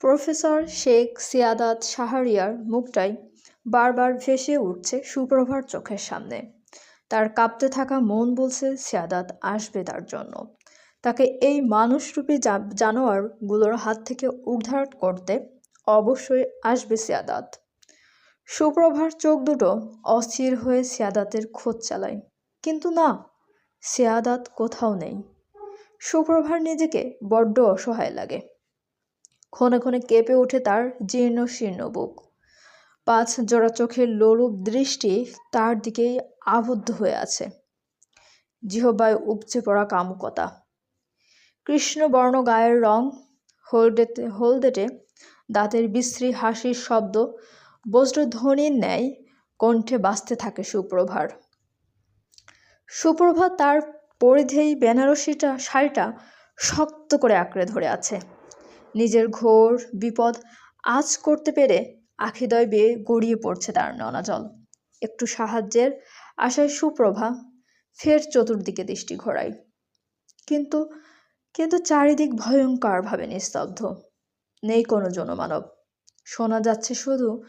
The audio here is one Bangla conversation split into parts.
প্রফেসর শেখ সিয়াদাত শাহরিয়ার মুখটাই বারবার ভেসে উঠছে সুপ্রভার চোখের সামনে। তার কাঁপতে থাকা মন বলছে সিয়াদাত আসবে তার জন্য। তাকে এই মানুষরূপী জানোয়ারগুলোর হাত থেকে উদ্ধার করতে অবশ্যই আসবে সিয়াদাত। সুপ্রভার চোখ দুটো অস্থির হয়ে সিয়াদাতের খোঁজ চালায়। কিন্তু না, সিয়াদাত কোথাও নেই। সুপ্রভার নিজেকে বড্ড অসহায় লাগে। ক্ষণে ক্ষণে কেঁপে ওঠে তার জীর্ণ শীর্ণ বুক। পাঁচ জোড়া চোখের লোলুপ দৃষ্টি তার দিকেই আবদ্ধ হয়ে আছে। জিহবায় উপচে পড়া কামুকতা। কৃষ্ণবর্ণ গায়ের রং হলদেটে হলদেটে দাঁতের বিশ্রী হাসির শব্দ বজ্রধ্বনির ন্যায় কণ্ঠে বাঁচতে থাকে সুপ্রভার। সুপ্রভা তার পরিধেয় বেনারসিটা শাড়িটা শক্ত করে আঁকড়ে ধরে আছে। নিজের ঘোর বিপদ আজ করতে পেরে আখিদয় বেয়ে গড়িয়ে পড়ছে তার ননা জল একটু সাহায্যের আশায় সুপ্রভা ফের চতুর্দিকে দৃষ্টি ঘোরায়। কিন্তু কিন্তু চারিদিক ভয়ঙ্করভাবে নিস্তব্ধ। নেই কোনো জনমানব শোনা যাচ্ছে শুধু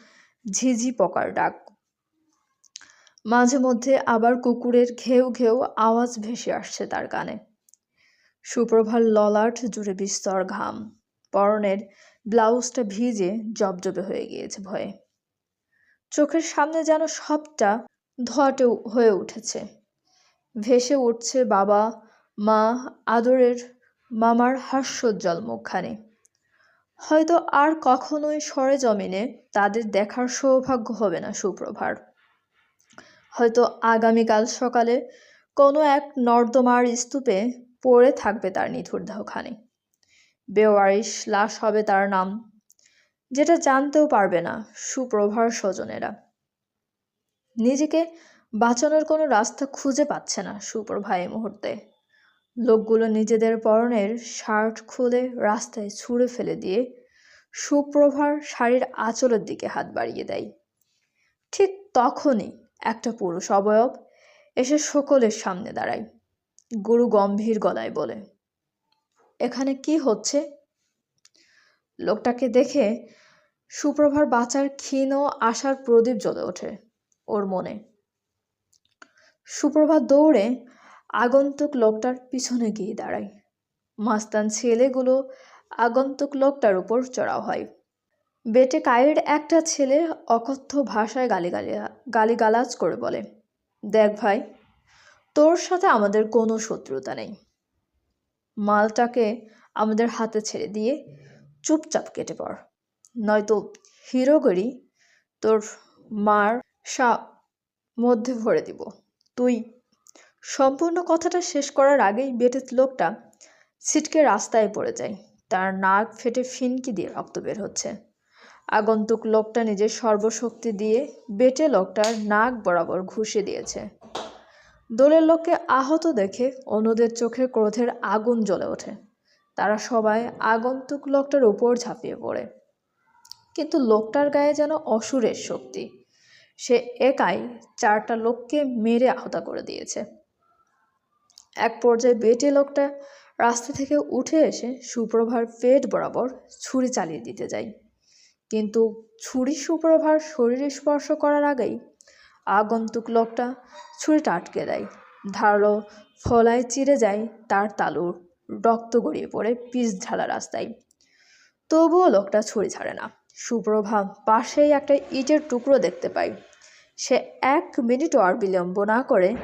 ঝিঝি পকার ডাক। মাঝে মধ্যে আবার কুকুরের ঘেউ ঘেউ আওয়াজ ভেসে আসছে তার কানে। সুপ্রভার ললাট জুড়ে বিস্তর ঘাম। পরনের ব্লাউজটা ভিজে জবজবে হয়ে গিয়েছে ভয়ে। চোখের সামনে যেন সবটা ধোয়াটে হয়ে উঠেছে। ভেসে উঠছে বাবা, মা, আদরের মামার হাস্যোজ্জ্বল মুখখানি। হয়তো আর কখনোই সরে জমিনে তাদের দেখার সৌভাগ্য হবে না সুপ্রভার। হয়তো আগামীকাল সকালে কোনো এক নর্দমার স্তূপে পড়ে থাকবে তার নিথুর দেহখানি। বেওয়ারিশ লাশ হবে তার নাম। যেটা জানতেও পারবে না সুপ্রভার স্বজনেরা। নিজেকে বাঁচানোর কোনো রাস্তা খুঁজে পাচ্ছে না সুপ্রভা এই মুহূর্তে। লোকগুলো নিজেদের পরনের শার্ট খুলে রাস্তায় ছুঁড়ে ফেলে দিয়ে সুপ্রভার শাড়ির আঁচলের দিকে হাত বাড়িয়ে দেয়। ঠিক তখনই একটা পুরুষ অবয়ব এসে সকলের সামনে দাঁড়ায়। গুরু গম্ভীর গলায় বলে এখানে কি হচ্ছে? লোকটাকে দেখে সুপ্রভার বাঁচার ক্ষীণ আশার প্রদীপ জ্বলে ওঠে ওর মনে। সুপ্রভা দৌড়ে আগন্তুক লোকটার পিছনে গিয়ে দাঁড়ায়। মাস্তান ছেলেগুলো আগন্তুক লোকটার উপর চড়াও হয়। বেটে কায়ের একটা ছেলে অকথ্য ভাষায় গালিগালি, গালিগালাজ করে বলে, দেখ ভাই, তোর সাথে আমাদের কোনো শত্রুতা নেই। মালটাকে আমাদের হাতে ছেড়ে দিয়ে চুপচাপ কেটে পড়। নয়তো হিরোগরি তোর মার সাপ মধ্যে ভরে দিব। তুই সম্পূর্ণ কথাটা শেষ করার আগেই বেটে লোকটা ছিটকে রাস্তায় পড়ে যায়। তার নাক ফেটে ফিনকি দিয়ে রক্ত বের হচ্ছে। আগন্তুক লোকটা নিজের সর্বশক্তি দিয়ে বেটে লোকটার নাক বরাবর ঘুষে দিয়েছে। দোলের লোককে আহত দেখে অন্যদের চোখে ক্রোধের আগুন জ্বলে ওঠে। তারা সবাই আগন্তুক লোকটার উপর ঝাঁপিয়ে পড়ে। কিন্তু লোকটার গায়ে যেন অসুরের শক্তি। সে একাই চারটা লোককে মেরে আহত করে দিয়েছে। এক পর্যায়ে বেটে লোকটা রাস্তা থেকে উঠে এসে সুপ্রভার পেট বরাবর ছুরি চালিয়ে দিতে যায়। কিন্তু ছুরি সুপ্রভার শরীরে স্পর্শ করার আগেই আগন্তুক লোকটা ছুরিটা আটকে দেয়। ধারালো ফলায় চিরে যায় তার তালুর। রক্ত গড়িয়ে পড়ে পিস ঢালা রাস্তায়। তবুও লোকটা ছুরি ছাড়ে না। সুপ্রভা পাশেই একটা ইটের টুকরো দেখতে পায়। সে এক মিনিটও আর বিলম্ব না করে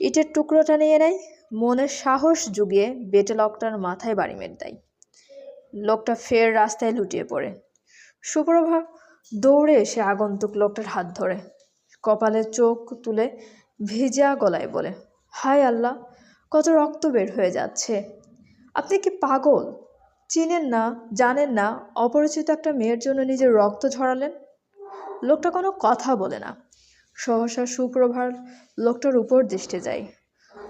ইটের টুকরোটা নিয়ে নেয়। মনের সাহস জুগিয়ে বেটে লোকটার মাথায় বাড়ি মেরে দেয়। লোকটা ফের রাস্তায় লুটিয়ে পড়ে। সুপ্রভা দৌড়ে এসে আগন্তুক লোকটার হাত ধরে। কপালে চোখ তুলে ভেজা গলায় বলে, হায় আল্লাহ, কত রক্ত বের হয়ে যাচ্ছে। আপনি কি পাগল? চিনেন না, জানেন না, অপরিচিত একটা মেয়ের জন্য নিজের রক্ত ঝরালেন? লোকটা কোনো কথা বলে না। সহসা সুপ্রভার লোকটার উপর দৃষ্টি যায়।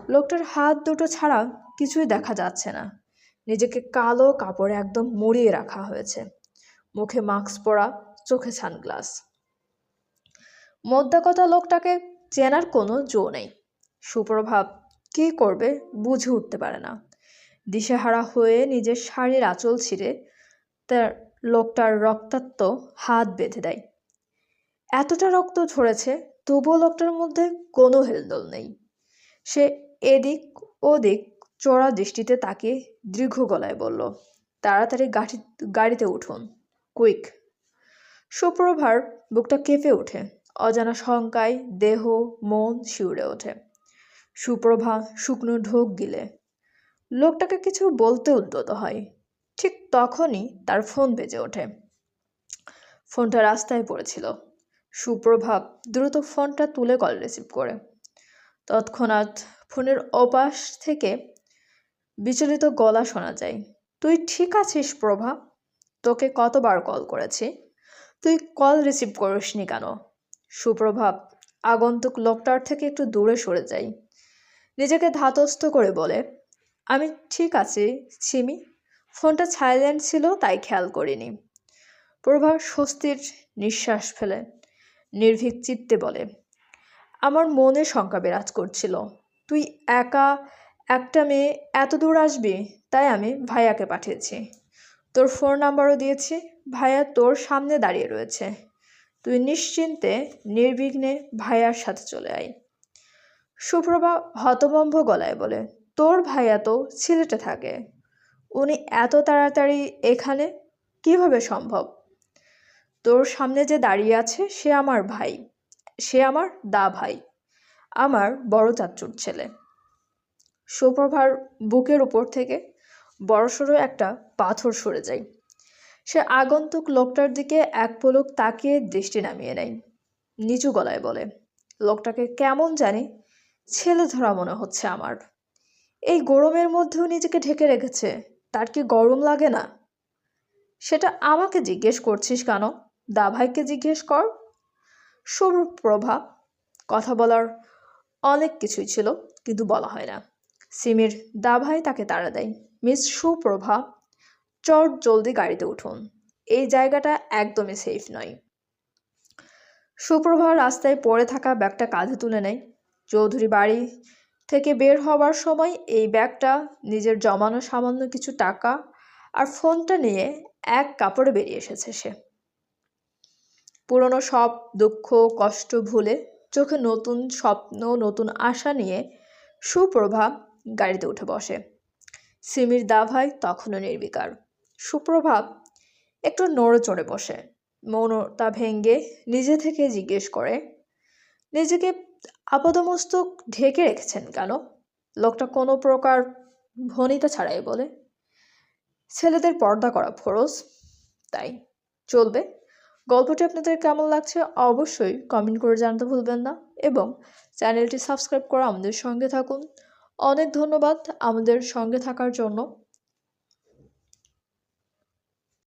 লোকটার হাত দুটো ছাড়া কিছুই দেখা যাচ্ছে না। নিজেকে কালো কাপড়ে একদম মুড়িয়ে রাখা হয়েছে। মুখে মাস্ক পরা, চোখে সানগ্লাস। মোদ্দা কথা লোকটাকে চেনার কোনো জো নেই। সুপ্রভাব, কী করবে বুঝে উঠতে পারে না। দিশেহারা হয়ে নিজের শাড়ির আঁচল ছিঁড়ে তার লোকটার রক্তাক্ত হাত বেঁধে দেয়। এতটা রক্ত ঝরেছে, তবুও লোকটার মধ্যে কোনো হেলদোল নেই। সে এদিক ওদিক চড়া দৃষ্টিতে তাকে দীর্ঘ গলায় বলল, তাড়াতাড়ি গাড়ি গাড়িতে উঠুন। কুইক! সুপ্রভার বুকটা কেঁপে ওঠে। অজানা শঙ্কায় দেহ, মন শিউরে ওঠে। সুপ্রভা শুকনো ঢোক গিলে। লোকটাকে কিছু বলতে উদ্যত হয়। ঠিক তখনই তার ফোন বেজে ওঠে। ফোনটা রাস্তায় পড়েছিল। সুপ্রভাব দ্রুত ফোনটা তুলে কল রিসিভ করে। তৎক্ষণাৎ ফোনের ওপাশ থেকে বিচলিত গলা শোনা যায়, তুই ঠিক আছিস প্রভা? তোকে কতবার কল করেছি? তুই কল রিসিভ করিসনি কেন? সুপ্রভাব আগন্তুক লোকটার থেকে একটু দূরে সরে যাই। নিজেকে ধাতস্থ করে বলে, আমি ঠিক আছি সিমি ফোনটা সাইলেন্ট ছিল, তাই খেয়াল করিনি। প্রভা স্বস্তির নিঃশ্বাস ফেলে, নির্ভীক চিত্তে বলে, আমার মনে শঙ্কা বিরাজ করছিল। তুই একা, একটা মেয়ে, এত দূর আসবি, তাই আমি ভাইয়াকে পাঠিয়েছি। তোর ফোন নাম্বারও দিয়েছি, ভাইয়া তোর সামনে দাঁড়িয়ে রয়েছে। তুই নিশ্চিন্তে, নির্বিঘ্নে ভাইয়ার সাথে চলে আয়। সুপ্রভা হতবম্ব গলায় বলে, তোর ভাইয়া তো সিলেটে থাকে। উনি এত তাড়াতাড়ি এখানে? কীভাবে সম্ভব? তোর সামনে যে দাঁড়িয়ে আছে সে আমার ভাই। সে আমার দা ভাই। আমার বড় চাচুর ছেলে। সুপ্রভার বুকের উপর থেকে বড়সড় একটা পাথর সরে যায়। সে আগন্তুক লোকটার দিকে এক পলক তাকিয়ে দৃষ্টি নামিয়ে নেয়। নিচু গলায় বলে, লোকটাকে কেমন জানি ছেলে ধরা মনে হচ্ছে আমার। এই গরমের মধ্যেও নিজেকে ঢেকে রেখেছে, তার কি গরম লাগে না? সেটা আমাকে জিজ্ঞেস করছিস কেন? দাভাইকে জিজ্ঞেস কর। সুপ্রভা, কথা বলার অনেক কিছুই ছিল, কিন্তু বলা হয় না। সিমির দাভাই তাকে তাড়া দেয়। মিস সুপ্রভা চট জলদি গাড়িতে উঠুন। এই জায়গাটা একদমই সেফ নয়। সুপ্রভা রাস্তায় পড়ে থাকা ব্যাগটা কাঁধে তুলে নেয়। চৌধুরী বাড়ি থেকে বের হওয়ার সময় এই ব্যাগটা, নিজের জমানো সামান্য কিছু টাকা আর ফোনটা নিয়ে এক কাপড়ে বেরিয়ে এসেছে সে। পুরনো সব দুঃখ, কষ্ট ভুলে চোখে নতুন স্বপ্ন, নতুন আশা নিয়ে সুপ্রভা গাড়িতে উঠে বসে। সিমির দাভাই তখনও নির্বিকার। সুপ্রভাব, একটু নড়ে চড়ে বসে। মৌনতা ভেঙ্গে নিজে থেকে জিজ্ঞেস করে, নিজেকে আপাদমস্তক ঢেকে রেখেছেন কেন? লোকটা কোনো প্রকার ভনিতা ছাড়াই বলে। ছেলেদের পর্দা করা ফরজ, তাই। চলবে। গল্পটি আপনাদের কেমন লাগছে অবশ্যই কমেন্ট করে জানাতে ভুলবেন না এবং চ্যানেলটি সাবস্ক্রাইব করে আমাদের সঙ্গে থাকুন। অনেক ধন্যবাদ আমাদের সঙ্গে থাকার জন্য।